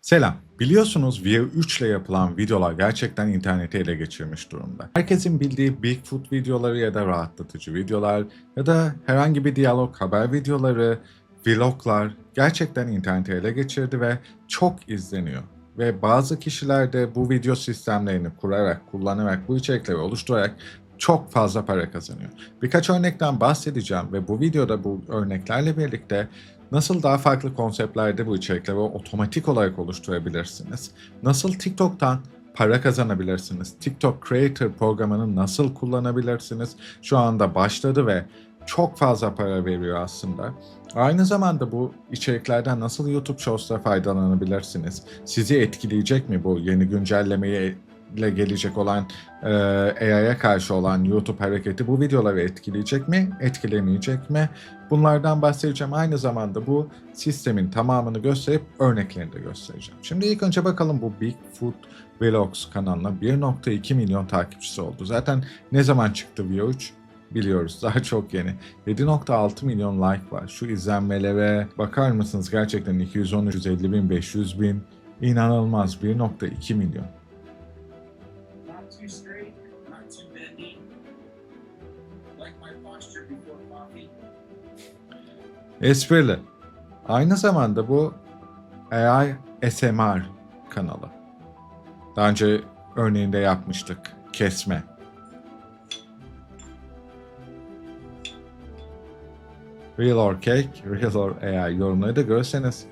Selam. Biliyorsunuz View 3 ile yapılan videolar gerçekten interneti ele geçirmiş durumda. Herkesin bildiği Bigfoot videoları ya da rahatlatıcı videolar ya da herhangi bir diyalog haber videoları, vloglar gerçekten interneti ele geçirdi ve çok izleniyor. Ve bazı kişiler de bu video sistemlerini kurarak, kullanarak, bu içerikleri oluşturarak çok fazla para kazanıyor. Birkaç örnekten bahsedeceğim ve bu videoda bu örneklerle birlikte nasıl daha farklı konseptlerde bu içerikleri otomatik olarak oluşturabilirsiniz? Nasıl TikTok'tan para kazanabilirsiniz? TikTok Creator programını nasıl kullanabilirsiniz? Şu anda başladı ve çok fazla para veriyor aslında. Aynı zamanda bu içeriklerden nasıl YouTube Shorts'ta faydalanabilirsiniz? Sizi etkileyecek mi bu yeni güncellemeye ile gelecek olan e, AI'ya karşı olan YouTube hareketi bu videoları etkileyecek mi, etkilemeyecek mi? Bunlardan bahsedeceğim. Aynı zamanda bu sistemin tamamını gösterip örneklerini de göstereceğim. Şimdi ilk önce bakalım bu Bigfoot Vlogs kanalına 1.2 milyon takipçisi oldu. Zaten ne zaman çıktı View 3? biliyoruz. Daha çok yeni. 7.6 milyon like var. Şu izlenmelere bakar mısınız? Gerçekten 213, 150 bin, 500 bin. İnanılmaz. 1.2 milyon. Esprili. Aynı zamanda bu AI SMR kanalı. Daha önce örneğinde yapmıştık. Kesme. Real or Cake, Real or AI yorumları da görseniz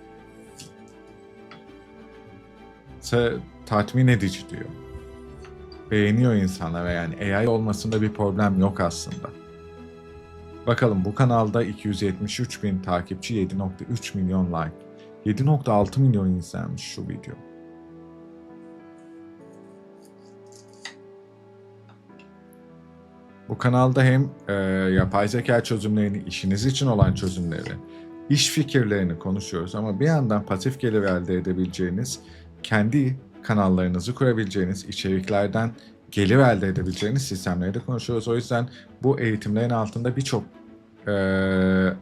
se- tatmin edici diyor. Beğeniyor insanlar yani AI olmasında bir problem yok aslında. Bakalım bu kanalda 273 bin takipçi 7.3 milyon like. 7.6 milyon izlenmiş şu video. Bu kanalda hem e, yapay zeka çözümlerini, işiniz için olan çözümleri, iş fikirlerini konuşuyoruz ama bir yandan pasif gelir elde edebileceğiniz, kendi kanallarınızı kurabileceğiniz, içeriklerden gelir elde edebileceğiniz sistemleri de konuşuyoruz. O yüzden bu eğitimlerin altında birçok e,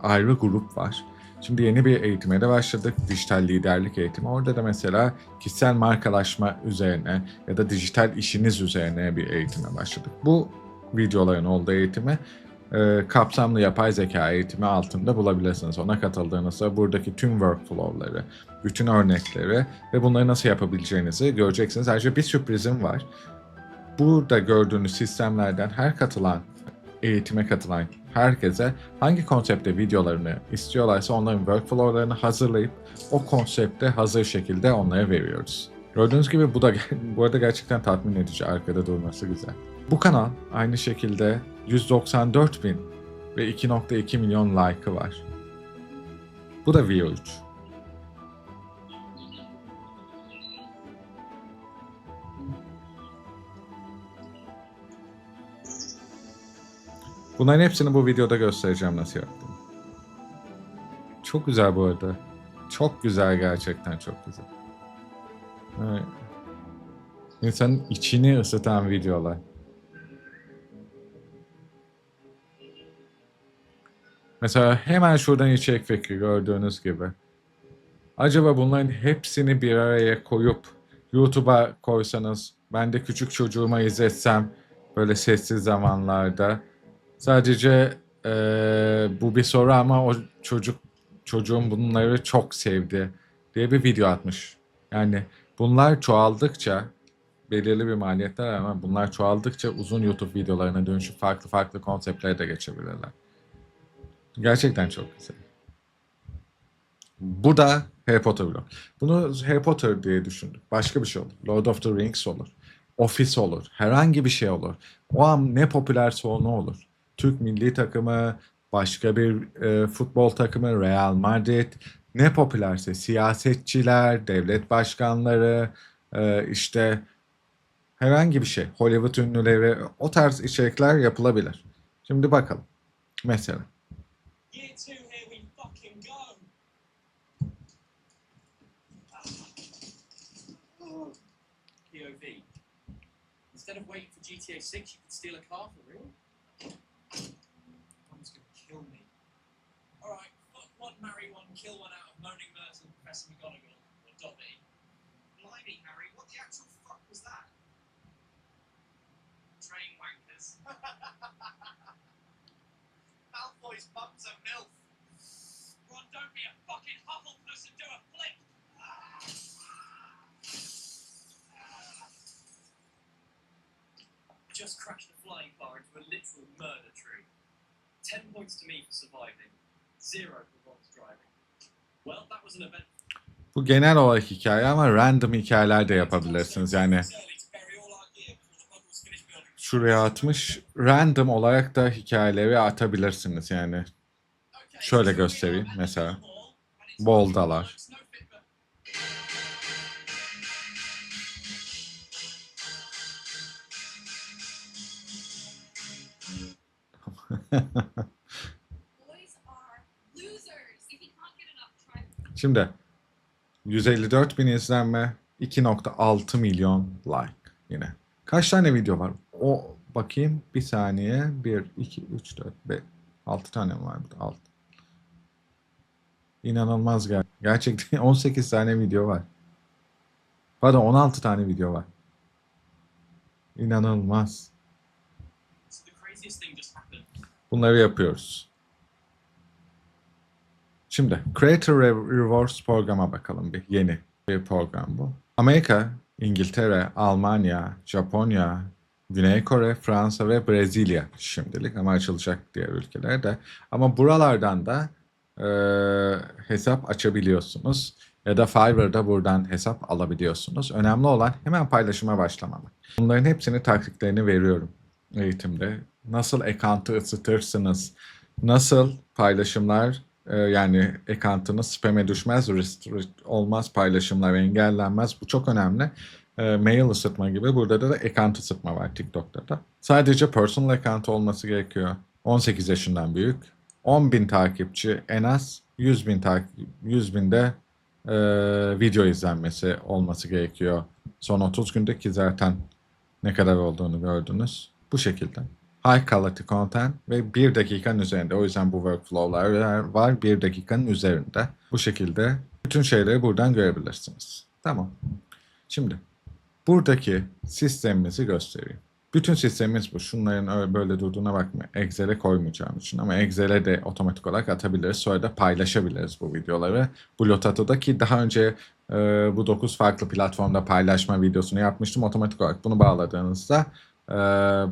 ayrı grup var. Şimdi yeni bir eğitime de başladık. Dijital liderlik eğitimi. Orada da mesela kişisel markalaşma üzerine ya da dijital işiniz üzerine bir eğitime başladık. Bu videoların olduğu eğitimi e, kapsamlı yapay zeka eğitimi altında bulabilirsiniz. Ona katıldığınızda buradaki tüm workflow'ları, bütün örnekleri ve bunları nasıl yapabileceğinizi göreceksiniz. Ayrıca bir sürprizim var. Burada gördüğünüz sistemlerden her katılan, eğitime katılan herkese hangi konsepte videolarını istiyorlarsa onların workflow'larını hazırlayıp o konsepte hazır şekilde onlara veriyoruz. Gördüğünüz gibi bu da bu arada gerçekten tatmin edici arkada durması güzel. Bu kanal aynı şekilde 194 bin ve 2.2 milyon like'ı var. Bu da VO3. Bunların hepsini bu videoda göstereceğim nasıl yaptım. Çok güzel bu arada. Çok güzel gerçekten çok güzel. Evet. İnsanın içini ısıtan videolar. Mesela hemen şuradan içerik fikri gördüğünüz gibi. Acaba bunların hepsini bir araya koyup YouTube'a koysanız, ben de küçük çocuğuma izletsem böyle sessiz zamanlarda. Sadece eee, bu bir soru ama o çocuk çocuğum bunları çok sevdi diye bir video atmış. Yani bunlar çoğaldıkça belirli bir maliyetler ama bunlar çoğaldıkça uzun YouTube videolarına dönüşüp farklı farklı konseptlere de geçebilirler. Gerçekten çok güzel. Bu da Harry Potter vlog. Bunu Harry Potter diye düşündük. Başka bir şey olur. Lord of the Rings olur. Office olur. Herhangi bir şey olur. O an ne popülerse o ne olur. Türk milli takımı, başka bir e, futbol takımı, Real Madrid, ne popülerse siyasetçiler, devlet başkanları, e, işte herhangi bir şey, Hollywood ünlüleri, o tarz içerikler yapılabilir. Şimdi bakalım. Mesela. Instead of waiting for GTA 6, you could steal a car for real. One's gonna kill me. Alright, fuck one, marry one, kill one out of Moaning Myrtle, Professor McGonagall, or Dobby. Blimey, Harry, what the actual fuck was that? Train wankers. Malfoy's bum's a MILF. Ron, don't be a fucking Hufflepuss and do a flip! Ah! Just crashed a flying car into a literal murder tree. Ten points to me for surviving. Zero for Ron's driving. Well, that was an event. Bu genel olarak hikaye ama random hikayeler de yapabilirsiniz. Yani şuraya atmış random olarak da hikayeleri atabilirsiniz yani. Şöyle göstereyim mesela. Boldalar. Şimdi 154 bin izlenme 2.6 milyon like yine. Kaç tane video var? O bakayım bir saniye. 1, 2, 3, 4, 5, 6 tane mi var burada? 6. İnanılmaz ger gerçekten 18 tane video var. Pardon 16 tane video var. İnanılmaz. Bunları yapıyoruz. Şimdi Creator Re- Rewards programa bakalım bir. Yeni bir program bu. Amerika, İngiltere, Almanya, Japonya, Güney Kore, Fransa ve Brezilya şimdilik ama açılacak diğer ülkeler de. Ama buralardan da e, hesap açabiliyorsunuz. Ya da Fiverr'da buradan hesap alabiliyorsunuz. Önemli olan hemen paylaşıma başlamamak. Bunların hepsini taktiklerini veriyorum eğitimde. Nasıl account'ı ısıtırsınız? Nasıl paylaşımlar e, yani account'ınız spam'e düşmez, restrict olmaz, paylaşımlar engellenmez. Bu çok önemli. E, mail ısıtma gibi. Burada da, da account ısıtma var TikTok'ta da. Sadece personal account olması gerekiyor. 18 yaşından büyük. 10 bin takipçi en az 100 bin takip 100 binde e, video izlenmesi olması gerekiyor. Son 30 günde ki zaten ne kadar olduğunu gördünüz. Bu şekilde. High quality content ve 1 dakikanın üzerinde. O yüzden bu workflow'lar var 1 dakikanın üzerinde. Bu şekilde bütün şeyleri buradan görebilirsiniz. Tamam. Şimdi buradaki sistemimizi göstereyim. Bütün sistemimiz bu. Şunların öyle böyle durduğuna bakmayın. Excel'e koymayacağım için ama Excel'e de otomatik olarak atabiliriz. Sonra da paylaşabiliriz bu videoları. Bu Lotato'da ki daha önce e, bu 9 farklı platformda paylaşma videosunu yapmıştım. Otomatik olarak bunu bağladığınızda e,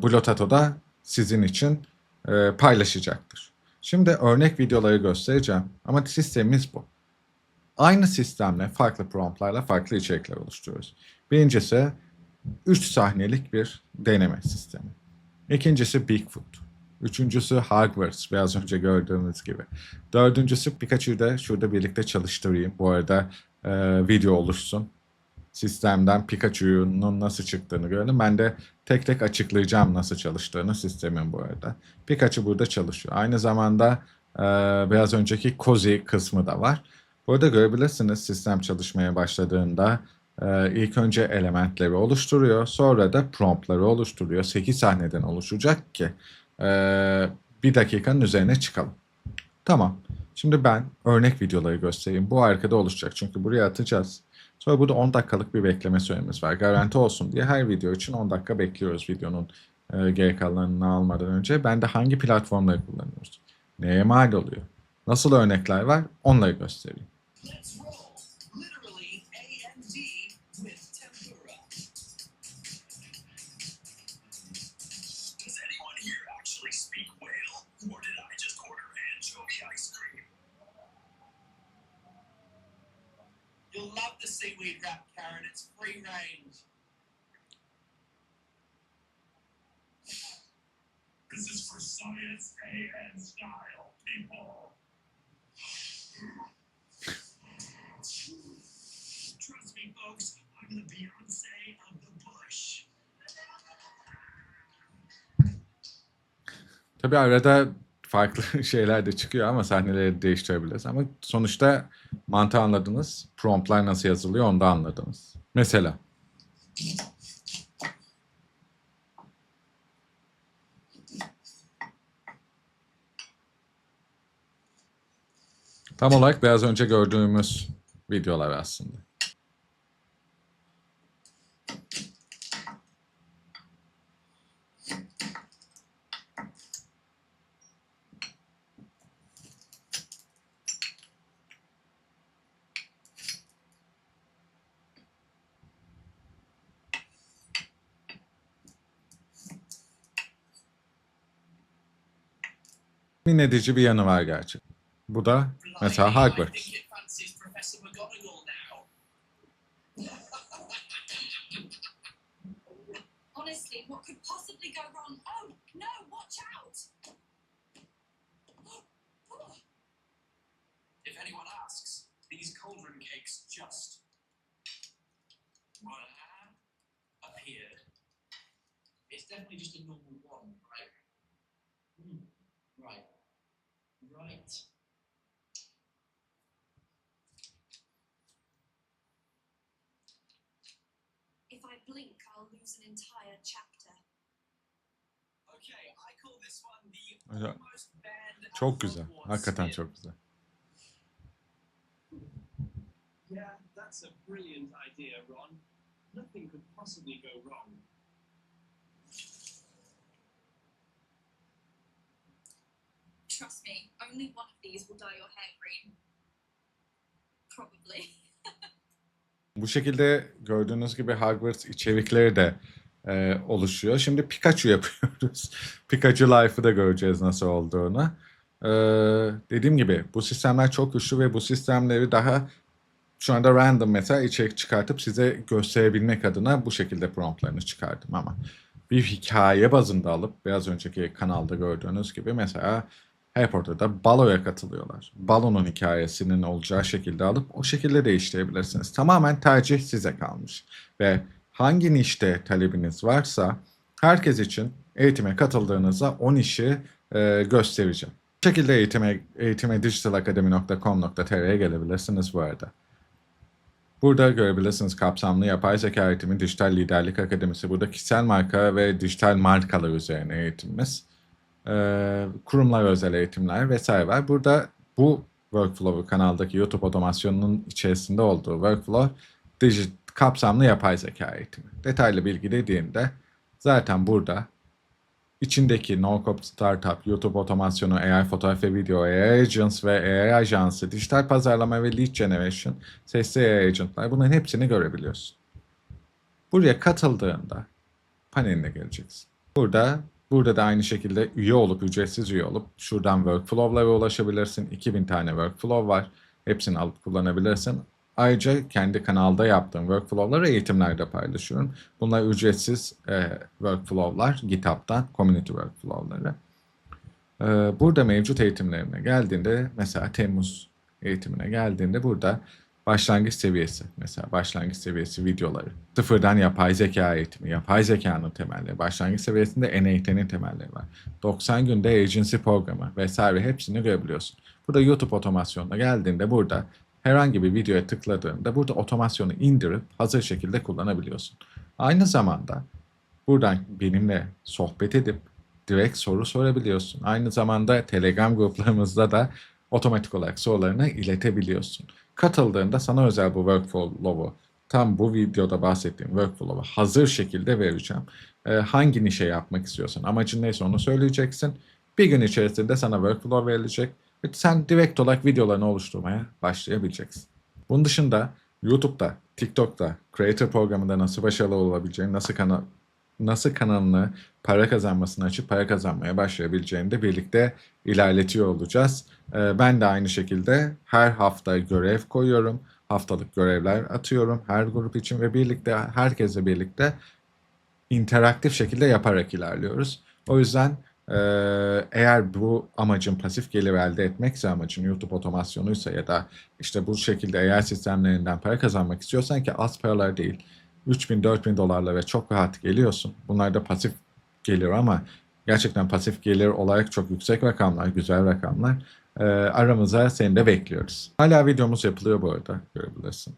bu Lotato'da sizin için e, paylaşacaktır. Şimdi örnek videoları göstereceğim ama sistemimiz bu. Aynı sistemle farklı promptlarla farklı içerikler oluşturuyoruz. Birincisi 3 sahnelik bir deneme sistemi. İkincisi Bigfoot. Üçüncüsü Hogwarts biraz önce gördüğünüz gibi. Dördüncüsü Pikachu'yu da şurada birlikte çalıştırayım. Bu arada e, video oluşsun. Sistemden Pikachu'nun nasıl çıktığını görelim. Ben de tek tek açıklayacağım nasıl çalıştığını sistemin bu arada. Pikachu burada çalışıyor. Aynı zamanda e, biraz önceki Cozy kısmı da var. Burada görebilirsiniz sistem çalışmaya başladığında e, ilk önce elementleri oluşturuyor. Sonra da promptları oluşturuyor. 8 sahneden oluşacak ki e, bir dakikanın üzerine çıkalım. Tamam. Şimdi ben örnek videoları göstereyim. Bu arkada oluşacak çünkü buraya atacağız. Sonra burada 10 dakikalık bir bekleme süremiz var. Garanti olsun diye her video için 10 dakika bekliyoruz videonun e, geri kalanını almadan önce. Ben de hangi platformları kullanıyoruz? Neye mal oluyor? Nasıl örnekler var? Onları göstereyim. Love the seaweed Karen. It's free range. This is for science and style, people. Trust me, folks, I'm the Beyonce of the bush. Tabii arada farklı şeyler de çıkıyor ama sahneleri değiştirebiliriz. Ama sonuçta mantığı anladınız. Promptlar nasıl yazılıyor onu da anladınız. Mesela tam olarak biraz önce gördüğümüz videolar aslında. Min edici bir yanı var gerçi. Bu da mesela Hogwarts. Right. if I blink, I'll lose an entire chapter. Okay, I call this one the Güzel. almost banned Çok güzel. Hogwarts Hakikaten spin. çok güzel. Yeah, that's a brilliant idea, Ron. Nothing could possibly go wrong. Trust me, only one of these will dye your hair green. Probably. Bu şekilde gördüğünüz gibi Hogwarts içerikleri de e, oluşuyor. Şimdi Pikachu yapıyoruz. Pikachu Life'ı da göreceğiz nasıl olduğunu. E, dediğim gibi bu sistemler çok güçlü ve bu sistemleri daha şu anda random mesela içerik çıkartıp size gösterebilmek adına bu şekilde promptlarını çıkardım ama bir hikaye bazında alıp biraz önceki kanalda gördüğünüz gibi mesela Harry Potter'da baloya katılıyorlar. Balonun hikayesinin olacağı şekilde alıp o şekilde değiştirebilirsiniz. Tamamen tercih size kalmış. Ve hangi nişte talebiniz varsa herkes için eğitime katıldığınızda o nişi e, göstereceğim. Bu şekilde eğitime, eğitime digitalakademi.com.tr'ye gelebilirsiniz bu arada. Burada görebilirsiniz kapsamlı yapay zeka eğitimi, dijital liderlik akademisi. Burada kişisel marka ve dijital markalar üzerine eğitimimiz. Ee, kurumlar özel eğitimler vesaire var. Burada bu workflow'u kanaldaki YouTube otomasyonunun içerisinde olduğu workflow dijit, kapsamlı yapay zeka eğitimi. Detaylı bilgi dediğinde zaten burada içindeki NoCode Startup, YouTube otomasyonu, AI fotoğraf ve video, AI Agents ve AI ajansı, dijital pazarlama ve lead generation, sesli AI agentlar bunların hepsini görebiliyorsun. Buraya katıldığında paneline geleceksin. Burada burada da aynı şekilde üye olup ücretsiz üye olup şuradan workflow'lara ulaşabilirsin. 2000 tane workflow var. Hepsini alıp kullanabilirsin. Ayrıca kendi kanalda yaptığım workflow'ları eğitimlerde paylaşıyorum. Bunlar ücretsiz e, workflow'lar GitHub'dan, community workflow'ları. E, burada mevcut eğitimlerine geldiğinde mesela Temmuz eğitimine geldiğinde burada başlangıç seviyesi. Mesela başlangıç seviyesi videoları. Sıfırdan yapay zeka eğitimi yapay zekanın temelleri. Başlangıç seviyesinde NAT'nin temelleri var. 90 günde agency programı vesaire hepsini görebiliyorsun. Burada YouTube otomasyonuna geldiğinde burada herhangi bir videoya tıkladığında burada otomasyonu indirip hazır şekilde kullanabiliyorsun. Aynı zamanda buradan benimle sohbet edip direkt soru sorabiliyorsun. Aynı zamanda Telegram gruplarımızda da otomatik olarak sorularını iletebiliyorsun. Katıldığında sana özel bu workflow'u tam bu videoda bahsettiğim workflow'u hazır şekilde vereceğim. Ee, hangi nişe yapmak istiyorsan amacın neyse onu söyleyeceksin. Bir gün içerisinde sana workflow verilecek ve sen direkt olarak videolarını oluşturmaya başlayabileceksin. Bunun dışında YouTube'da, TikTok'ta, Creator programında nasıl başarılı olabileceğini, nasıl kanal nasıl kanalını para kazanmasını açıp para kazanmaya başlayabileceğini de birlikte ilerletiyor olacağız. Ee, Ben de aynı şekilde her hafta görev koyuyorum. Haftalık görevler atıyorum her grup için ve birlikte herkesle birlikte interaktif şekilde yaparak ilerliyoruz. O yüzden e, eğer bu amacın pasif gelir elde etmekse amacın YouTube otomasyonuysa ya da işte bu şekilde AI sistemlerinden para kazanmak istiyorsan ki az paralar değil 3000-4000 dolarla ve çok rahat geliyorsun. Bunlar da pasif gelir ama gerçekten pasif gelir olarak çok yüksek rakamlar, güzel rakamlar. Ee, aramıza seni de bekliyoruz. Hala videomuz yapılıyor bu arada görebilirsin.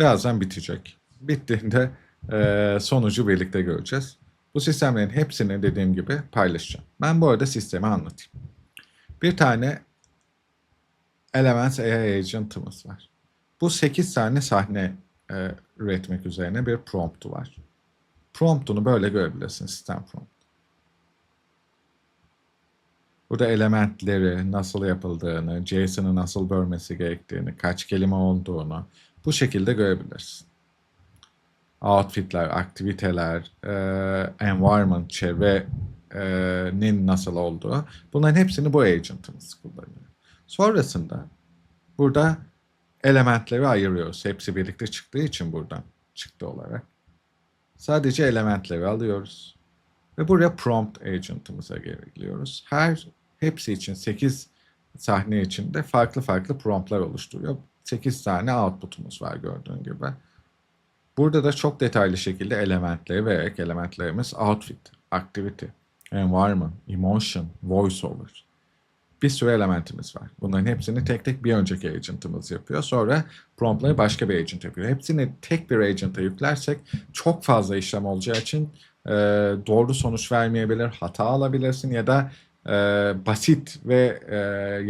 Birazdan bitecek. Bittiğinde e, sonucu birlikte göreceğiz. Bu sistemlerin hepsini dediğim gibi paylaşacağım. Ben bu arada sistemi anlatayım. Bir tane Elements AI Agent'ımız var. Bu 8 tane sahne e, üretmek üzerine bir promptu var. Promptunu böyle görebilirsin sistem prompt. Burada elementleri nasıl yapıldığını, JSON'ı nasıl bölmesi gerektiğini, kaç kelime olduğunu bu şekilde görebilirsin. Outfitler, aktiviteler, e, environment, çevre nin nasıl olduğu. Bunların hepsini bu agent'ımız kullanıyor. Sonrasında burada elementleri ayırıyoruz. Hepsi birlikte çıktığı için buradan çıktı olarak. Sadece elementleri alıyoruz. Ve buraya prompt agent'ımıza geliyoruz. Her hepsi için 8 sahne içinde farklı farklı promptlar oluşturuyor. 8 tane output'umuz var gördüğün gibi. Burada da çok detaylı şekilde elementleri vererek elementlerimiz outfit, activity, environment, emotion, voiceover. Bir sürü elementimiz var. Bunların hepsini tek tek bir önceki agent'ımız yapıyor. Sonra promptları başka bir agent yapıyor. Hepsini tek bir agent'a yüklersek çok fazla işlem olacağı için e, doğru sonuç vermeyebilir, hata alabilirsin ya da e, basit ve e,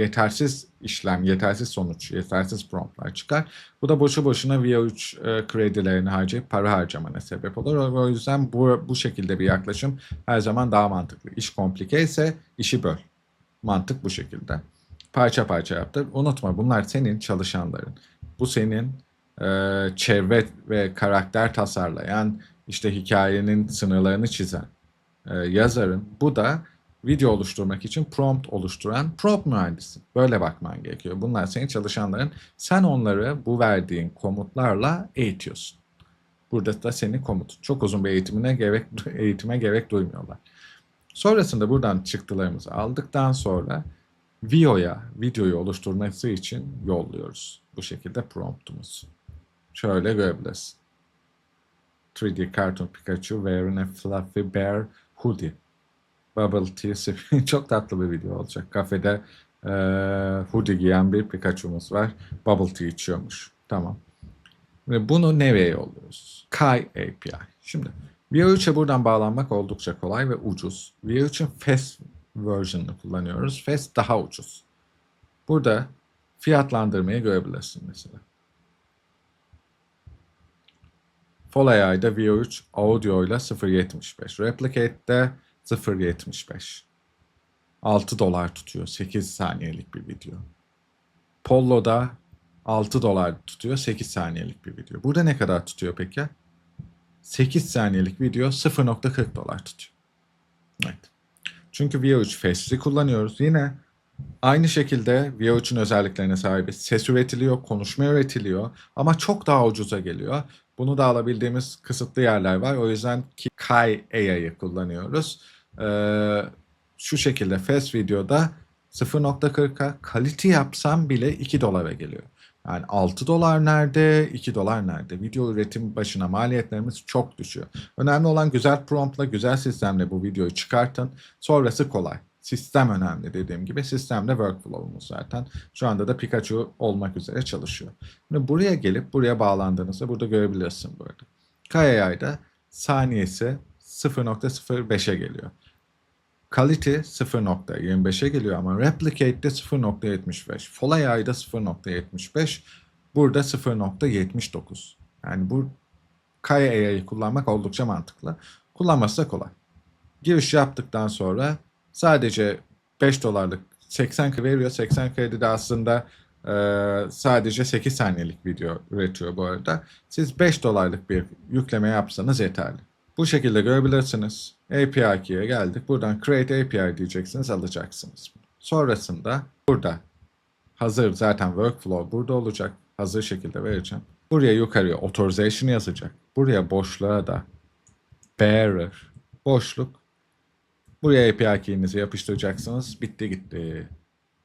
yetersiz işlem, yetersiz sonuç, yetersiz promptlar çıkar. Bu da boşu boşuna VO3 e, kredilerini harcayıp para harcamana sebep olur. O yüzden bu, bu şekilde bir yaklaşım her zaman daha mantıklı. İş komplike ise işi böl. Mantık bu şekilde. Parça parça yaptır. Unutma bunlar senin çalışanların. Bu senin e, çevre ve karakter tasarlayan, işte hikayenin sınırlarını çizen e, yazarın. Bu da video oluşturmak için prompt oluşturan prompt mühendisi. Böyle bakman gerekiyor. Bunlar senin çalışanların. Sen onları bu verdiğin komutlarla eğitiyorsun. Burada da senin komut. Çok uzun bir eğitimine gerek eğitime gerek duymuyorlar. Sonrasında buradan çıktılarımızı aldıktan sonra VIO'ya videoyu oluşturması için yolluyoruz. Bu şekilde promptumuz. Şöyle görebilirsin. 3D Cartoon Pikachu wearing a fluffy bear hoodie. Bubble tea sipping. Çok tatlı bir video olacak. Kafede e, hoodie giyen bir Pikachu'muz var. Bubble tea içiyormuş. Tamam. Ve bunu nereye yolluyoruz? Kai API. Şimdi VO3'e buradan bağlanmak oldukça kolay ve ucuz. VO3'ün Fast version'ını kullanıyoruz. Fast daha ucuz. Burada fiyatlandırmayı görebilirsin mesela. Fall AI'da VO3 audio ile 0.75. Replicate'de 0.75. 6 dolar tutuyor 8 saniyelik bir video. Pollo'da 6 dolar tutuyor 8 saniyelik bir video. Burada ne kadar tutuyor peki? 8 saniyelik video 0.40 dolar tutuyor. Evet. Çünkü VO3 Fast'i kullanıyoruz. Yine aynı şekilde VO3'ün özelliklerine sahibi. Ses üretiliyor, konuşma üretiliyor ama çok daha ucuza geliyor. Bunu da alabildiğimiz kısıtlı yerler var. O yüzden ki Kai AI'yı kullanıyoruz. Ee, şu şekilde Fast Video'da 0.40'a kalite yapsam bile 2 dolara geliyor. Yani 6 dolar nerede, 2 dolar nerede? Video üretim başına maliyetlerimiz çok düşüyor. Önemli olan güzel promptla, güzel sistemle bu videoyu çıkartın. Sonrası kolay. Sistem önemli dediğim gibi. Sistemde workflow'umuz zaten. Şu anda da Pikachu olmak üzere çalışıyor. Şimdi buraya gelip buraya bağlandığınızda burada görebilirsin burada. KAI'da saniyesi 0.05'e geliyor. Kalite 0.25'e geliyor ama Replicate'de 0.75. Fall AI'da 0.75. Burada 0.79. Yani bu Kaya AI'yi kullanmak oldukça mantıklı. Kullanması da kolay. Giriş yaptıktan sonra sadece 5 dolarlık 80 kredi veriyor. 80 kredi de aslında e, sadece 8 saniyelik video üretiyor bu arada. Siz 5 dolarlık bir yükleme yapsanız yeterli. Bu şekilde görebilirsiniz. API 2'ye geldik. Buradan Create API diyeceksiniz, alacaksınız. Sonrasında burada hazır zaten workflow burada olacak. Hazır şekilde vereceğim. Buraya yukarıya authorization yazacak. Buraya boşluğa da bearer boşluk. Buraya API key'inizi yapıştıracaksınız. Bitti gitti.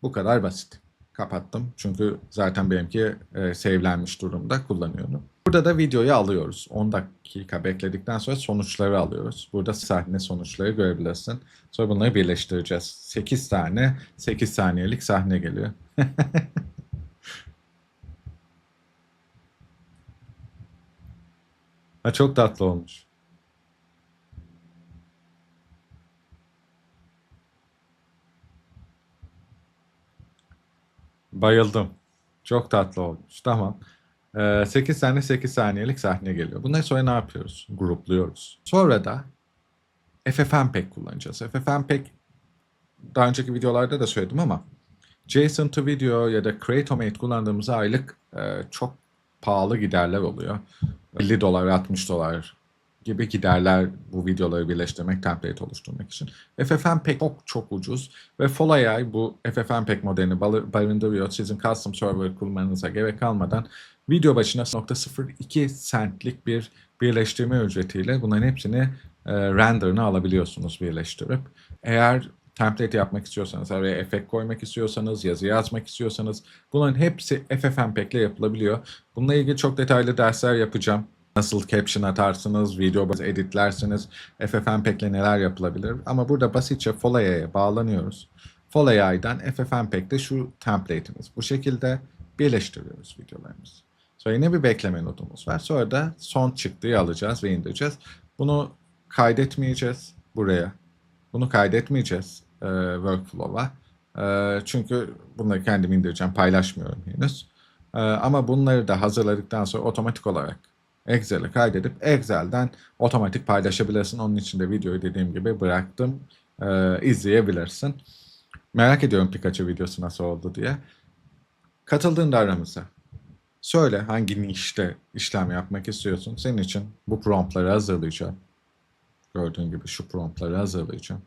Bu kadar basit. Kapattım. Çünkü zaten benimki e, save'lenmiş durumda kullanıyorum. Burada da videoyu alıyoruz. 10 dakika bekledikten sonra sonuçları alıyoruz. Burada sahne sonuçları görebilirsin. Sonra bunları birleştireceğiz. 8 tane 8 saniyelik sahne geliyor. ha, çok tatlı olmuş. Bayıldım. Çok tatlı olmuş. Tamam. Ee, 8 tane 8 saniyelik sahne geliyor. Bundan sonra ne yapıyoruz? Grupluyoruz. Sonra da FFmpeg kullanacağız. FFmpeg daha önceki videolarda da söyledim ama JSON to Video ya da Creatomate kullandığımız aylık e, çok pahalı giderler oluyor. 50 dolar, 60 dolar gibi giderler bu videoları birleştirmek, template oluşturmak için. FFmpeg çok çok ucuz ve FallAI bu FFmpeg modelini bar- barındırıyor. Sizin custom server kurmanıza gerek kalmadan video başına 0.02 centlik bir birleştirme ücretiyle bunların hepsini e, renderını alabiliyorsunuz birleştirip. Eğer template yapmak istiyorsanız, araya efekt koymak istiyorsanız, yazı yazmak istiyorsanız bunların hepsi FFmpeg ile yapılabiliyor. Bununla ilgili çok detaylı dersler yapacağım. Nasıl caption atarsınız, video editlersiniz, FFmpeg ile neler yapılabilir. Ama burada basitçe FallAI'ye bağlanıyoruz. FallAI'den FFmpeg'de şu template'imiz. Bu şekilde birleştiriyoruz videolarımızı. Sonra yine bir bekleme nodumuz var. Sonra da son çıktıyı alacağız ve indireceğiz. Bunu kaydetmeyeceğiz buraya. Bunu kaydetmeyeceğiz e, workflow'a. E, çünkü bunları kendim indireceğim, paylaşmıyorum henüz. E, ama bunları da hazırladıktan sonra otomatik olarak Excel'e kaydedip Excel'den otomatik paylaşabilirsin. Onun için de videoyu dediğim gibi bıraktım. E, izleyebilirsin. Merak ediyorum Pikachu videosu nasıl oldu diye. Katıldığında aramıza. Söyle hangi nişte işlem yapmak istiyorsun. Senin için bu promptları hazırlayacağım. Gördüğün gibi şu promptları hazırlayacağım.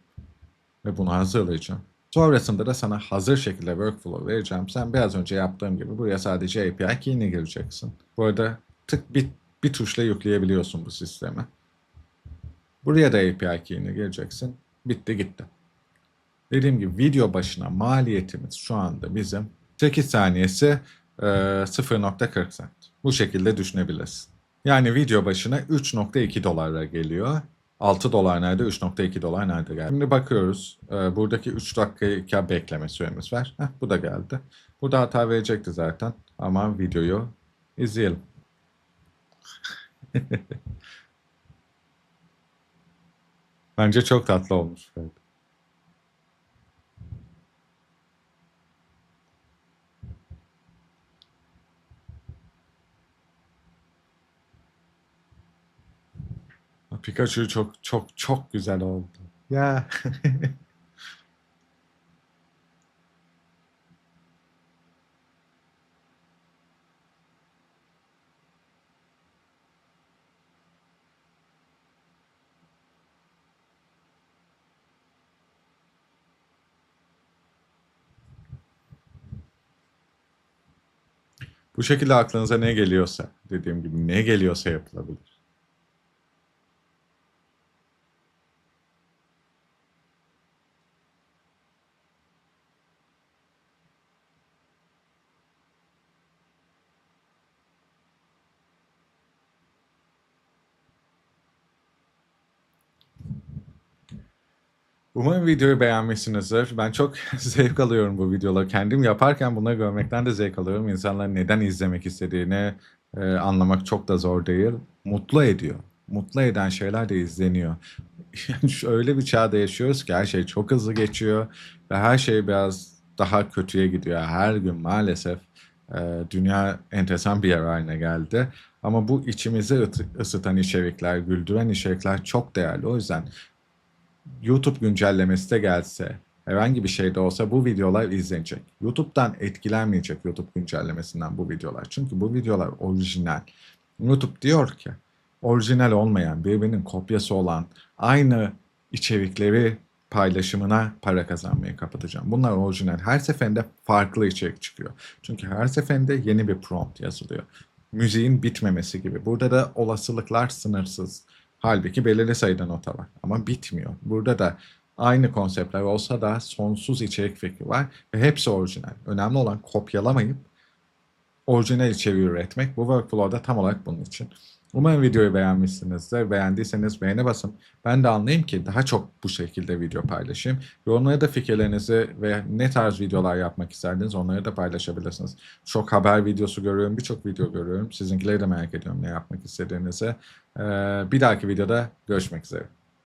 Ve bunu hazırlayacağım. Sonrasında da sana hazır şekilde workflow vereceğim. Sen biraz önce yaptığım gibi buraya sadece API key'ini gireceksin. Bu arada tık bir, bir tuşla yükleyebiliyorsun bu sistemi. Buraya da API key'ini gireceksin. Bitti gitti. Dediğim gibi video başına maliyetimiz şu anda bizim 8 saniyesi 0.40 cent. Bu şekilde düşünebilirsin. Yani video başına 3.2 dolara geliyor. 6 dolar nerede, 3.2 dolar nerede geldi? Şimdi bakıyoruz. E, buradaki 3 dakika bekleme süremiz var. Heh, bu da geldi. Burada hata verecekti zaten. Ama videoyu izleyelim. Bence çok tatlı olmuş. Evet. Pikachu çok çok çok güzel oldu. Ya. Bu şekilde aklınıza ne geliyorsa, dediğim gibi ne geliyorsa yapılabilir. Umarım videoyu beğenmişsinizdir. Ben çok zevk alıyorum bu videoları. Kendim yaparken bunları görmekten de zevk alıyorum. İnsanların neden izlemek istediğini e, anlamak çok da zor değil. Mutlu ediyor. Mutlu eden şeyler de izleniyor. Öyle bir çağda yaşıyoruz ki her şey çok hızlı geçiyor ve her şey biraz daha kötüye gidiyor. Her gün maalesef e, dünya enteresan bir yer haline geldi. Ama bu içimizi ıt- ısıtan içerikler, güldüren içerikler çok değerli. O yüzden YouTube güncellemesi de gelse, herhangi bir şey de olsa bu videolar izlenecek. YouTube'dan etkilenmeyecek YouTube güncellemesinden bu videolar. Çünkü bu videolar orijinal. YouTube diyor ki orijinal olmayan, birbirinin kopyası olan aynı içerikleri paylaşımına para kazanmayı kapatacağım. Bunlar orijinal. Her seferinde farklı içerik çıkıyor. Çünkü her seferinde yeni bir prompt yazılıyor. Müziğin bitmemesi gibi. Burada da olasılıklar sınırsız. Halbuki belirli sayıda nota var ama bitmiyor. Burada da aynı konseptler olsa da sonsuz içerik fikri var ve hepsi orijinal. Önemli olan kopyalamayıp orijinal içeriği üretmek. Bu workflow'da tam olarak bunun için. Umarım videoyu beğenmişsinizdir. Beğendiyseniz beğene basın. Ben de anlayayım ki daha çok bu şekilde video paylaşayım. Yorumlara da fikirlerinizi ve ne tarz videolar yapmak isterdiniz onları da paylaşabilirsiniz. Çok haber videosu görüyorum, birçok video görüyorum. Sizinkileri de merak ediyorum ne yapmak istediğinizi. Ee, bir dahaki videoda görüşmek üzere.